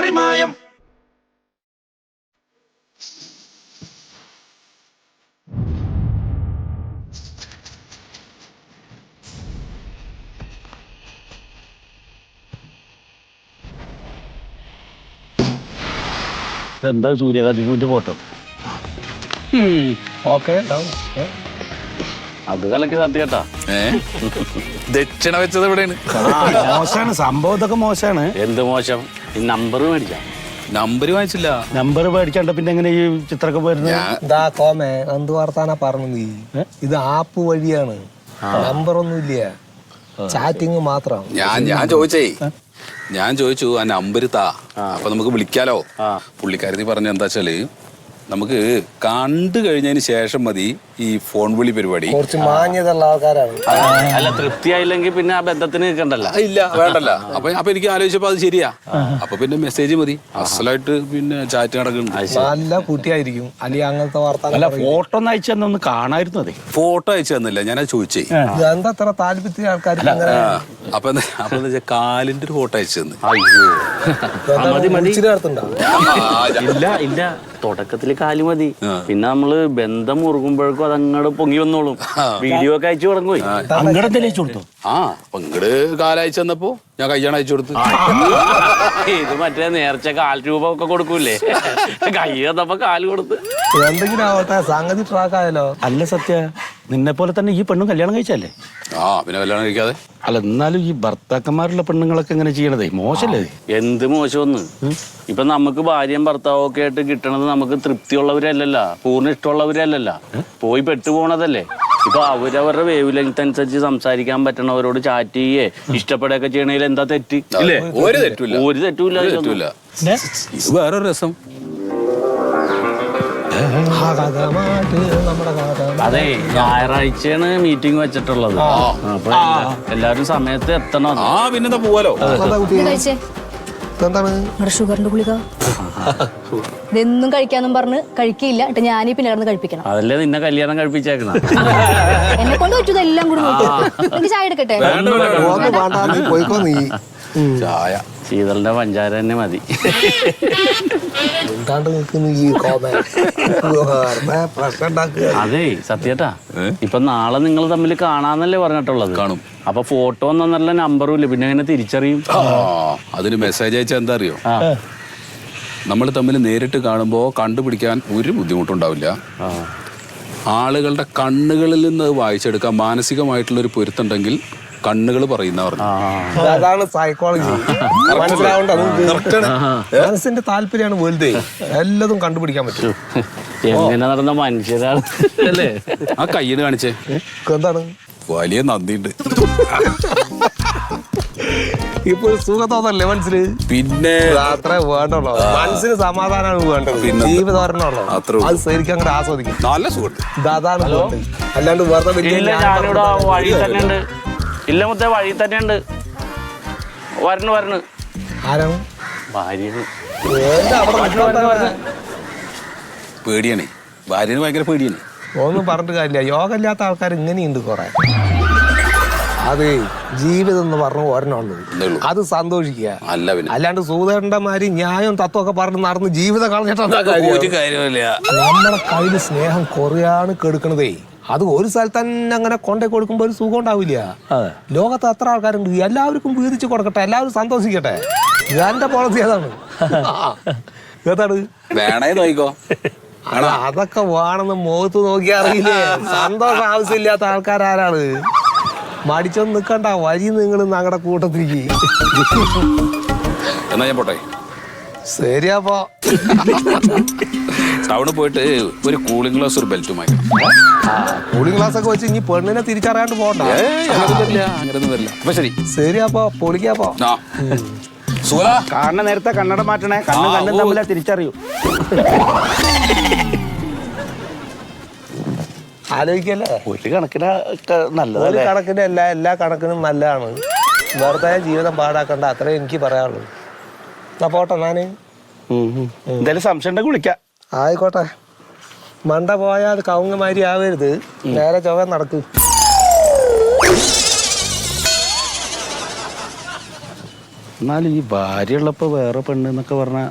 പാറിമായം എന്താ സൂര്യകാന്തി photo? Okay അത് കലക്കി സത്യേട്ടാ ഏ? ദക്ഷിണ വെച്ചത് എവിടെയാണ് മോശമാണ് സംഭവം ഇതൊക്കെ മോശമാണ് എന്ത് മോശം? ഈ നമ്പർ മേടിക്കാം നമ്പർ വാങ്ങിച്ചില്ല. നമ്പർ മേടിച്ചാണ്ട് പിന്നെ എങ്ങനെ ഈ ചിത്രമൊക്കെ വരുന്നത്? ഇതാ കോമേ എന്ത് വാർത്താനാ പറഞ്ഞു നീ ഇത് ആപ്പ് വഴിയാണ്. നമ്പർ ഒന്നും ഇല്ല ചാറ്റിങ് മാത്രം. ഞാൻ ഞാൻ ചോദിച്ചേ. ഞാൻ ചോദിച്ചു ആ നമ്പർ താ. അപ്പൊ നമുക്ക് വിളിക്കാലോ. പുള്ളിക്കാരി പറഞ്ഞ എന്താ വെച്ചാൽ നമുക്ക് കണ്ടു കഴിഞ്ഞതിന് ശേഷം മതി. ഈ ഫോൺ വിളി പരിപാടി. കുറച്ച് മാഞ്ഞതുള്ള ആൾക്കാരാണ്. അല്ല തൃപ്തിയായില്ലെങ്കിൽ പിന്നെ ആ ബന്ധത്തിന് നിൽക്കണ്ടല്ല. ഇല്ല വേണ്ടല്ല. അപ്പൊ അപ്പൊ എനിക്ക് ആലോചിച്ചപ്പോ അത് ശരിയാ. അപ്പൊ പിന്നെ മെസ്സേജ് മതി. അസലായിട്ട് പിന്നെ ചാറ്റ് നടക്കുന്നുണ്ട്. നല്ല കുട്ടിയായിരിക്കും. അല്ലെങ്കിൽ അങ്ങനത്തെ വാർത്ത അല്ല. ഫോട്ടോ ഒന്ന് അയച്ചു തന്നെ ഒന്ന് അതെ. ഫോട്ടോ അയച്ചു തന്നില്ല. ഞാനത് ചോദിച്ചേ. എന്താ അത്ര താല്പര്യത്തിൽ ആൾക്കാർ അപ്പൊ അപ്പൊ കാലിന്റെ ഒരു ഫോട്ടോ അയച്ചു തന്നു. മതി മതി. ഇല്ല ഇല്ല. തുടക്കത്തിൽ കാൽ മതി. പിന്നെ നമ്മൾ ബന്ധം മുറുകുമ്പോഴേക്കും അതങ്ങോട്ട് പൊങ്ങി വന്നോളും. വീഡിയോ ഒക്കെ അയച്ചു തുടങ്ങുപോയി അയച്ചു കൊടുത്തു? ആ പങ്കട് കാലയച്ചു തന്നപ്പോ ഞാൻ കയ്യാണ് അയച്ചു കൊടുത്തു. ഇത് മറ്റേ നേർച്ച കാൽ രൂപ ഒക്കെ കൊടുക്കൂലേ കൈ തന്നപ്പോ കാൽ കൊടുത്ത്. എന്തെങ്കിലും ആവട്ടെ സംഗതി ട്രാക്ക് ആയാലോ അല്ല സത്യ നിന്നെ പോലെ തന്നെ ഈ പെണ്ണും കല്യാണം കഴിച്ചല്ലേ ആ പിന്നെ കല്യാണം കഴിക്കാതെ. അല്ല എന്നാലും ഈ ഭർത്താക്കന്മാരുള്ള പെണ്ണുങ്ങളൊക്കെ എങ്ങനെ ചെയ്യണതേ? മോശല്ലേ? എന്ത് മോശമൊന്ന്? ഇപ്പൊ നമുക്ക് ഭാര്യയും ഭർത്താവും ഒക്കെ ആയിട്ട് കിട്ടണത് നമുക്ക് തൃപ്തിയുള്ളവരല്ലല്ല പൂർണ ഇഷ്ടമുള്ളവരല്ലല്ല. പോയി പെട്ടുപോണതല്ലേ. ഇപ്പൊ അവരവരുടെ വേവ് ലെങ്ത് അനുസരിച്ച് സംസാരിക്കാൻ പറ്റണവരോട് ചാറ്റ് ചെയ്യേ. ഇഷ്ടപ്പെടുകയൊക്കെ ചെയ്യണതിൽ എന്താ തെറ്റ്? ഇല്ലേ? ഒരു തെറ്റുമില്ല ഒരു ഇത് വേറൊരു രസം. അതെ ഞായറാഴ്ചയാണ് മീറ്റിംഗ് വെച്ചിട്ടുള്ളത്. അപ്പൊ എല്ലാരും എല്ലാവരും സമയത്ത് എത്തണം. ആ പിന്നെ പോവാലോ? ഷുഗറിന്റെ ഗുളിക. ഇതെന്നും കഴിക്കാന്നും പറഞ്ഞ് കഴിക്കില്ല. എന്നിട്ട് ഞാനീ പിന്നെ കിടന്ന് കഴിപ്പിക്കണം. അതല്ലേ നിന്നെ കല്യാണം കഴിപ്പിച്ചേക്കണം. എന്നെ കൊണ്ട് പറ്റൂ എല്ലാം കൂടി നോക്കി. എനിക്ക് ചായ എടുക്കട്ടെ? ചായ. ശീതളിന്റെ പഞ്ചാര തന്നെ മതി. അതെ സത്യേട്ടാ. ഇപ്പൊ നാളെ നിങ്ങൾ തമ്മിൽ കാണാന്നല്ലേ പറഞ്ഞിട്ടുള്ളത്. കാണും. അപ്പൊ ഫോട്ടോ ഒന്നും നല്ല നമ്പറും ഇല്ല പിന്നെ എങ്ങനെ തിരിച്ചറിയും? അതിന് മെസ്സേജ് അയച്ചാൽ എന്താ അറിയോ നമ്മൾ തമ്മിൽ നേരിട്ട് കാണുമ്പോൾ കണ്ടുപിടിക്കാൻ ഒരു ബുദ്ധിമുട്ടുണ്ടാവില്ല. ആളുകളുടെ കണ്ണുകളിൽ നിന്ന് വായിച്ചെടുക്കാൻ മാനസികമായിട്ടുള്ള ഒരു പൊരുത്തുണ്ടെങ്കിൽ കണ്ണുകൾ പറയുന്ന പറഞ്ഞു അതാണ് സൈക്കോളജി മനസ്സിലാവണ്ട? മനസ്സിന്റെ താല്പര്യമാണ് വേൾഡ് എല്ലതും കണ്ടുപിടിക്കാൻ പറ്റും. എങ്ങനെ നടന്ന മനുഷ്യരാണ്? അല്ലേ? ആ കയ്യിൽ കാണിച്ചേ. എന്താണ്? വലിയ നന്ദിയുണ്ട്. ഇപ്പൊ സുഖത്തോന്നല്ലേ മനസ്സിന് പിന്നെ അത്ര വേണ്ടുള്ളൂ. മനസ്സിന് സമാധാനമാണ് വേണ്ടത്? ജീവിതം ഒരെണ്ണമുള്ളൂ അത് ശരിക്കും അങ്ങോട്ട് ആസ്വദിക്കും. നല്ല സുഖം അതാണ് അല്ലാണ്ട് വെറുതെ വഴി തന്നെ ഉണ്ട് ഇല്ല മുത്തേ വഴി തന്നെയുണ്ട്. വരണു വരണു. ആരാണ്? ഭാര്യ എന്താ അവിടെ നിൽക്കാൻ പേടിയാണേ. ഭാര്യന് ഭയങ്കര പേടിയാണ്. ഒന്നും പറഞ്ഞിട്ട് കാര്യമില്ല. യോഗ ഇല്ലാത്ത ആൾക്കാർ ഇങ്ങനെയുണ്ട് കുറെ. അത് ജീവിതം എന്ന് പറഞ്ഞ ഒരെണ്ണുള്ളൂ അത് സന്തോഷിക്കുക. അല്ല പിന്നെ. അല്ലാണ്ട് സൂതേണ്ടമാര് ന്യായം തത്വമൊക്കെ പറഞ്ഞ് നടന്ന് ജീവിതം കളഞ്ഞിട്ടുണ്ടാക്കാൻ നമ്മുടെ കയ്യിൽ സ്നേഹം കുറയാണ് കെടുക്കണതേ. അത് ഒരു സ്ഥലത്ത് തന്നെ അങ്ങനെ കൊണ്ടേ കൊടുക്കുമ്പോൾ ഒരു സുഖം ഉണ്ടാവില്ല. ലോകത്ത് അത്ര ആൾക്കാരുണ്ട്. എല്ലാവർക്കും വീതിച്ച് കൊടുക്കട്ടെ. എല്ലാവരും സന്തോഷിക്കട്ടെ. എന്റെ പോളിസി അതാണ്. ഏതാണ് വേണേ നോയിക്കോ അതൊക്കെ വേണമെന്ന് മുഖത്ത് നോക്കി അറിയില്ലേ? സന്തോഷം ആവശ്യമില്ലാത്ത ആൾക്കാരാരാണ്. മടിച്ചൊന്നും നിക്കണ്ട. വഴി നിങ്ങൾ ഞങ്ങളുടെ കൂട്ടത്തിലേക്ക്. എന്നാ ഞാൻ പോട്ടെ. ശരിയാപ്പോ ടൗണിൽ പോയിട്ട് ഒരു കൂളിംഗ് ഗ്ലാസ് ഒരു ബെൽറ്റും വാങ്ങിക്കണം. കൂളിംഗ് ഗ്ലാസ് ഒക്കെ വെച്ച് ഇനി പെണ്ണിനെ തിരിച്ചറിയാണ്ട് പോകണ്ട. കാരണം അങ്ങനൊന്നും വരില്ല അപ്പൊ ശരി. പൊളിക്കാപ്പോ സുഖ. കാണുന്ന നേരത്തെ കണ്ണട മാറ്റണേ. കണ്ണും കണ്ണും തമ്മിൽ തമ്മിലാ തിരിച്ചറിയൂ. ആലോചിക്കല്ലേ? ഒരു കണക്കിന് നല്ലതല്ലേ? കണക്കിന് എല്ലാ എല്ലാ കണക്കിനും നല്ലതാണ്. വെറുതെ ജീവിതം പാടാക്കണ്ട. അത്രേ എനിക്ക് പറയാനുള്ളൂ. എന്നാ പോട്ടെ ഞാൻ. എന്തായാലും സംശയം ഉണ്ടെങ്കിൽ വിളിക്കാം. ആയിക്കോട്ടെ. മണ്ട പോയാൽ അത് കവുങ്ങമാരി ആവരുത്. നേരെ ചൊവ്വ നടക്ക്. എന്നാലും ഈ ഭാര്യ ഉള്ളപ്പോ വേറെ പെണ്ണ് എന്നൊക്കെ പറഞ്ഞ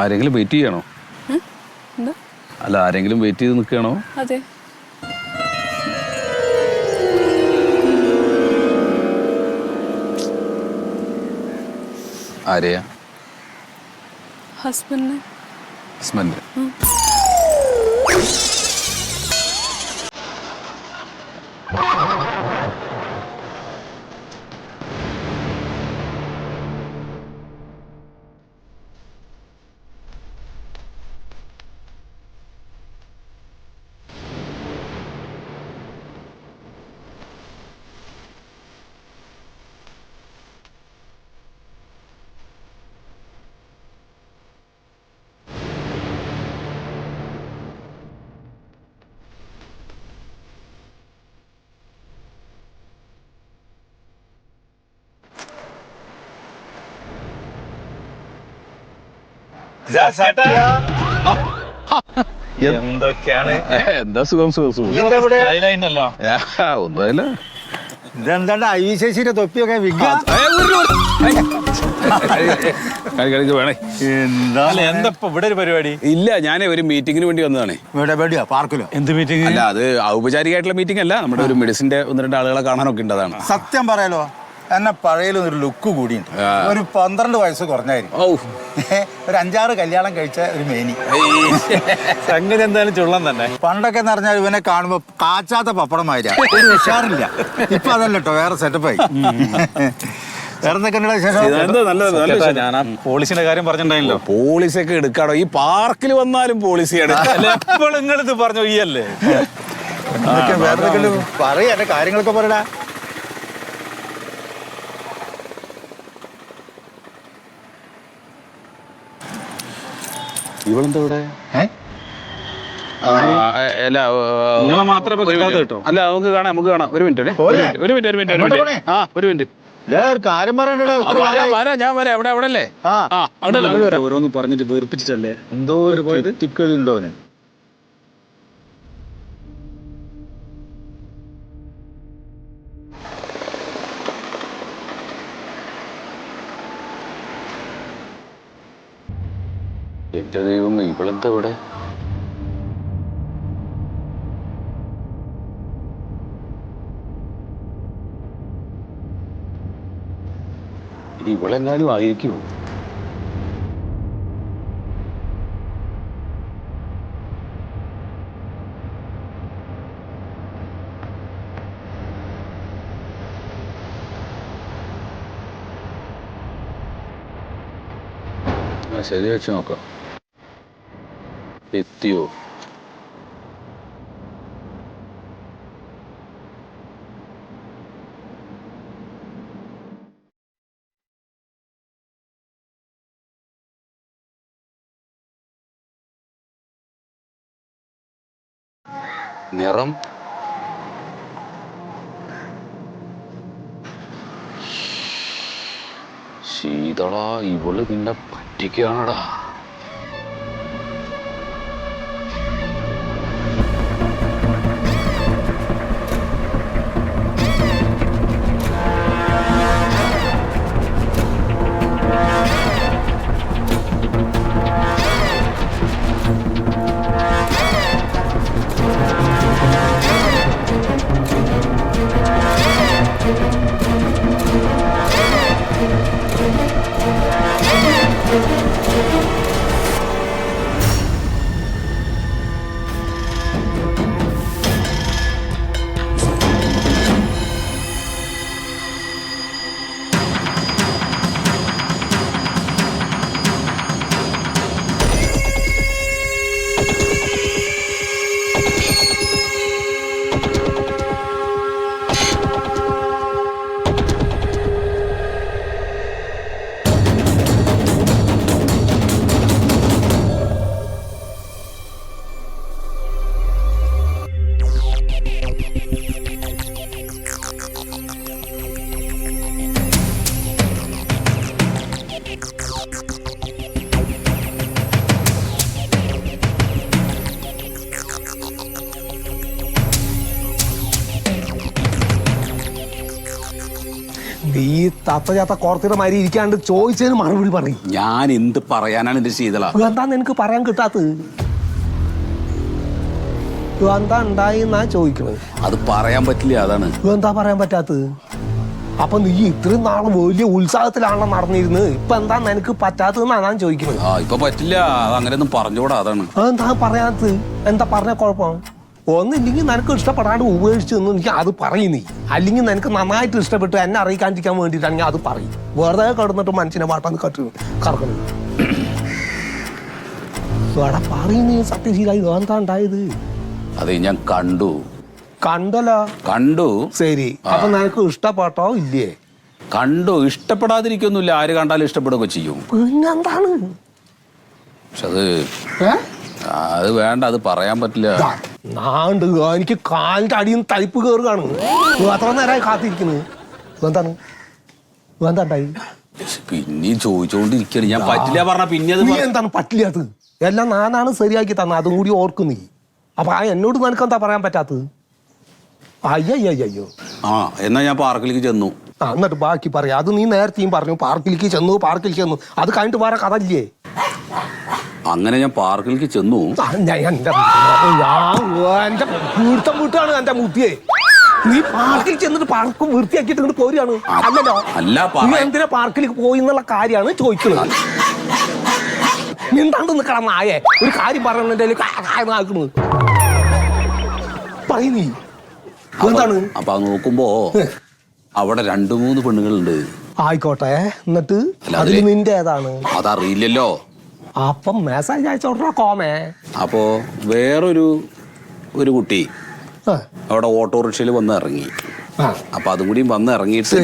ആരെങ്കിലും വെയിറ്റ് ചെയ്യണോ? അല്ല ആരെങ്കിലും വെയിറ്റ് ചെയ്ത് നിൽക്കുകയാണോ അതെ. ആരെയാ? ഹസ്ബൻഡ് ഹസ്ബൻഡ് എന്തൊക്കെയാണ്? എന്താ സുഖം സുഖം സുഖം. ഒന്നുമില്ല. ഇതെന്താണ്ട് ഐ വി ശശിയുടെ തൊപ്പിയൊക്കെ വേണേ. എന്താ എന്താ ഇപ്പൊ ഇവിടെ ഒരു പരിപാടി? ഇല്ല ഞാൻ ഒരു മീറ്റിംഗിന് വേണ്ടി വന്നതാണ്. ഇവിടെ എവിടെയാ? പാർക്കിലോ? എന്ത് മീറ്റിംഗ് അല്ല അത് ഔപചാരികമായിട്ടുള്ള മീറ്റിംഗ് അല്ല. നമ്മുടെ ഒരു മെഡിസിന്റെ ഒന്ന് രണ്ട് ആളുകളെ കാണാനൊക്കെ ഉണ്ടതാണ്. സത്യം പറയാലോ? എന്നെ പഴയലും ഒരു ലുക്ക് കൂടിയുണ്ട് ഒരു പന്ത്രണ്ട് വയസ്സ് കുറഞ്ഞായിരുന്നു ഓ ഒരു അഞ്ചാറ് കല്യാണം കഴിച്ച ഒരു മേനി. സംഗതി എന്തായാലും ചുള്ളം തന്നെ. പണ്ടൊക്കെ എന്ന് പറഞ്ഞാൽ ഇവനെ കാണുമ്പോ കാച്ചാത്ത പപ്പടമായില്ല ഒരു ഉഷാറില്ല. ഇപ്പൊ അതല്ല കേട്ടോ വേറെ സെറ്റപ്പായി ഞാൻ ആ പോളിസിന്റെ കാര്യം പറഞ്ഞിട്ടുണ്ടായില്ലോ. പോളിസി ഒക്കെ എടുക്കാടോ? ഈ പാർക്കിൽ വന്നാലും പോളിസി എപ്പോഴും നിങ്ങളിത് പറഞ്ഞു ഈ അല്ലേ പറയ് കാര്യങ്ങളൊക്കെ പറയടാ. ഇവളെന്താ ഇവിടെ? ഏ? ആ, അല്ല നിങ്ങളെ മാത്രമേ കേട്ടോ. അല്ല നമുക്ക് കാണാം നമുക്ക് കാണാം. ഒരു മിനിറ്റ് ഒരു മിനിറ്റ് ഒരു മിനിറ്റ് ഒരു മിനിറ്റ് ഒരു മിനിറ്റ്. ആ ഒരു മിനിറ്റ്. കാര്യം ഞാൻ വരാം. അവിടെ അവിടെ അല്ലേ ആ അവിടെ. ഓരോന്ന് പറഞ്ഞിട്ട് വെറുപ്പിച്ചിട്ടല്ലേ? എന്തോ ഒരു ടിക്കറ്റ് അവന്? എന്റെ ദൈവമേ ഇവളെന്താ ഇവിടെ? ഇവളെങ്ങാനും ആയിരിക്കുമോ? ശരി വെച്ച് നോക്കാം. എത്തിയോ? നിറം? ശീതള ഇവൾ നിന്നെ പറ്റിക്കാണടാ ചത്ത ചാത്ത കോർത്തിയുടെ മാതിരി ഇരിക്കാണ്ട് ചോദിച്ചതിന് മറുപടി പറയും. ഞാൻ എന്ത് പറയാനാണ് എന്റെ ശീതള? എന്താ എനിക്ക് പറയാൻ കിട്ടാത്തത്? എന്താ ഉണ്ടായി എന്നാ ചോദിക്കണത്? അത് പറയാൻ പറ്റില്ല അതാണ്. എന്താ പറയാൻ പറ്റാത്തത്? അപ്പൊ നീ ഇത്രയും നാളെ വലിയ ഉത്സാഹത്തിലാണല്ലോ നടന്നിരുന്നത്. ഇപ്പൊ എന്താ നിനക്ക് പറ്റാത്തതെന്നാ ഞാൻ ചോദിക്കുന്നത് ആ ഇപ്പൊ പറ്റില്ല. അങ്ങനെയൊന്നും പറഞ്ഞുകൂടാ അതാണ്. അതെന്താ പറയാത്തത്? എന്താ പറഞ്ഞ കുഴപ്പം? ഒന്നില്ലെങ്കിൽ നിനക്ക് ഇഷ്ടപ്പെടാണ്ട് ഉപേക്ഷിച്ചു എന്ന് എനിക്ക് അത് പറയുന്നേ അല്ലെങ്കിൽ നിനക്ക് നന്നായിട്ട് ഇഷ്ടപ്പെട്ടു എന്നെ അറിയിക്കാണ്ടിരിക്കാൻ വേണ്ടിയിട്ടാണെങ്കിൽ അത് പറയും. വെറുതെ കിടന്നിട്ട് മനുഷ്യനെ വാട്ടാന്ന് കട്ട് കറക്കണം എടാ പറയും നീ സത്യശീലായി എന്താ ഉണ്ടായത്? അത് ഞാൻ കണ്ടു. കണ്ടല്ലോ. കണ്ടു. ശരി. അപ്പൊ നിനക്ക് ഇഷ്ടപ്പെട്ടോ ഇല്ലേ? കണ്ടു. ഇഷ്ടപ്പെടാതിരിക്കൊന്നുമില്ല. ആര് കണ്ടാലും ഇഷ്ടപ്പെടുക ചെയ്യും. പിന്നെന്താണ്? പക്ഷെ അത് അത് വേണ്ട അത് പറയാൻ പറ്റില്ല. നാണ്ട് എനിക്ക് കാലിന്റെ അടിയും തളിപ്പ് കയറുകയാണ് അത്ര നേരമായി കാത്തിരിക്കുന്നത് എന്താണ്? എന്താ ഉണ്ടായി പിന്നെയും ചോദിച്ചോണ്ടിരിക്കണ് ഞാൻ പറ്റില്ല പറഞ്ഞ പിന്നെ നീ എന്താണ് പറ്റില്ലാത്തത് എല്ലാം നാനാണ് ശരിയാക്കി തന്നെ അതും കൂടി നീ. അപ്പൊ ആ എന്നോട് നിനക്ക് എന്താ പറയാൻ പറ്റാത്തത്? അയ്യോ ആ എന്നാ ഞാൻ പാർക്കിലേക്ക് ചെന്നു. ആ എന്നിട്ട് ബാക്കി പറയാം. അത് നീ നേരത്തെയും പറഞ്ഞു പാർക്കിലേക്ക് ചെന്നു പാർക്കിലേക്ക് ചെന്നു. അത് കഴിഞ്ഞിട്ട് വേറെ കഥ ഇല്ലേ? അങ്ങനെ ഞാൻ പാർക്കിലേക്ക് ചെന്നു. ആ, ഞാൻ എന്റെ ഞാൻ എന്റെ വീഴ്ത്തം വീട്ടാണ് എന്റെ മുത്തിയെ നീ പാർക്കിൽ ചെന്നിട്ട് പാർക്ക് വൃത്തിയാക്കിയിട്ട് ഇങ്ങോട്ട് പോരുകയാണ്. അല്ലല്ലോ അല്ല, നീ എന്തിനാ പാർക്കിലേക്ക് പോയി എന്നുള്ള കാര്യമാണ് ചോദിക്കുന്നത്. മിണ്ടാണ്ട് നിൽക്കണം നായേ. ഒരു കാര്യം പറയണതിന്റെ പറയ നീ. എന്താണ്? അപ്പൊ അത് നോക്കുമ്പോ അവിടെ രണ്ടു മൂന്ന് പെണ്ണുങ്ങളുണ്ട്. ആയിക്കോട്ടെ എന്നിട്ട് അതിൽ അതിൽ നിന്റെ ഏതാണ്? അതറിയില്ലല്ലോ. അപ്പം മെസ്സേജ് അയച്ചോട്ടെ കോമേ. അപ്പോ വേറൊരു ഒരു കുട്ടി അവിടെ ഓട്ടോറിക്ഷയിൽ വന്ന് ഇറങ്ങി. അപ്പൊ അതും കൂടി വന്ന് ഇറങ്ങിയിട്ട്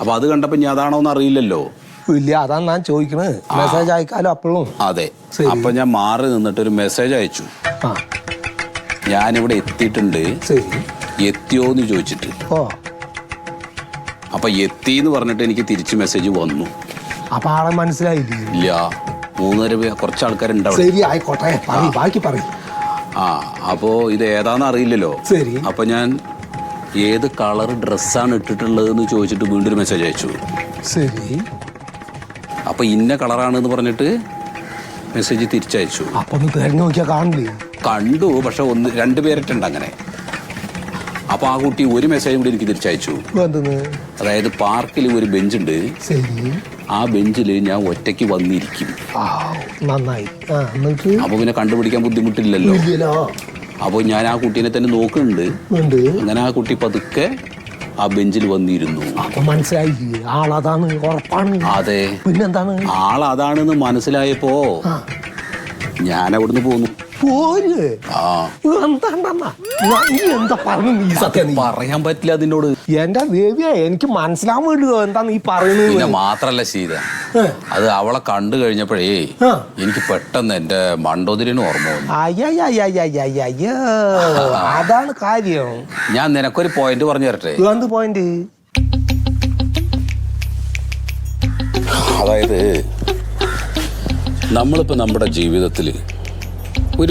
അപ്പൊ അത് കണ്ടപ്പോ ഞാൻ അതാണോന്ന് അറിയില്ലല്ലോ. ഇല്ല അതാണ് ഞാൻ ചോദിക്കുന്നത് മെസ്സേജ് അയക്കാലോ അപ്പോഴും അതെ. അപ്പൊ ഞാൻ മാറി നിന്നിട്ട് ഒരു മെസ്സേജ് അയച്ചു. ഞാനിവിടെ എത്തിയിട്ടുണ്ട്. എത്തിയോ എത്തിയോന്ന് ചോദിച്ചിട്ട്. ഓ. അപ്പൊ എത്തി എന്ന് പറഞ്ഞിട്ട് എനിക്ക് തിരിച്ച് മെസ്സേജ് വന്നു. അപ്പൊ ആളെ മനസ്സിലായില്ല? മൂന്നര കുറച്ച് ആൾക്കാരുണ്ട് അവിടെ. ശരി ആയിക്കോട്ടെ. പറയ് ബാക്കി പറയും. ആ അപ്പോ ഇത് ഏതാന്ന് അറിയില്ലല്ലോ. ശരി. അപ്പൊ ഞാൻ ഏത് കളർ ഡ്രസ്സാണ് ഇട്ടിട്ടുള്ളത് എന്ന് ചോദിച്ചിട്ട് വീണ്ടും ഒരു മെസ്സേജ് അയച്ചു. ശരി. അപ്പൊ ഇന്ന കളറാണെന്ന് പറഞ്ഞിട്ട് മെസ്സേജ് തിരിച്ചയച്ചു. അപ്പൊ ഒന്ന് തിരഞ്ഞു നോക്കിയാ കാണില്ലേ കണ്ടു പക്ഷെ ഒന്ന് രണ്ട് പേരിട്ടുണ്ട് അങ്ങനെ. അപ്പൊ ആ കുട്ടി ഒരു മെസ്സേജ് കൂടി എനിക്ക് തിരിച്ചയച്ചു. എന്തെന്ന് അതായത് പാർക്കിൽ ഒരു ബെഞ്ചുണ്ട്. ശരി. ആ ബെഞ്ചിൽ ഞാൻ ഒറ്റയ്ക്ക് വന്നിരിക്കും. നന്നായി. അപ്പൊ പിന്നെ കണ്ടുപിടിക്കാൻ ബുദ്ധിമുട്ടില്ലല്ലോ. അപ്പൊ അപ്പോൾ ഞാൻ ആ കുട്ടീനെ തന്നെ നോക്കുന്നുണ്ട്. അങ്ങനെ ആ കുട്ടി പതുക്കെ ആ ബെഞ്ചിൽ വന്നിരുന്നു. അപ്പൊ മനസ്സിലായി. ആളതാണ് ഉറപ്പാണ്. അതെ. പിന്നെന്താണ്? ആൾ അതാണെന്ന് മനസ്സിലായപ്പോ ഞാൻ അവിടുന്ന് പോന്നു. പറയാൻ പറ്റില്ല അതിനോട്. എന്റെ ദേവിയാ എനിക്ക് മനസ്സിലാൻ വേണ്ടി എന്താ നീ പിന്നെ പറയുന്നത് മാത്രല്ല ശീത അത് അവളെ കണ്ടു കഴിഞ്ഞപ്പോഴേ എനിക്ക് പെട്ടെന്ന് എന്റെ മണ്ടോതിരിന് ഓർമ്മ വന്നു. അതാണ് കാര്യം. ഞാൻ നിനക്കൊരു പോയിന്റ് പറഞ്ഞു തരട്ടെ? എന്ത് പോയിന്റ് അതായത് നമ്മളിപ്പോ നമ്മുടെ ജീവിതത്തിൽ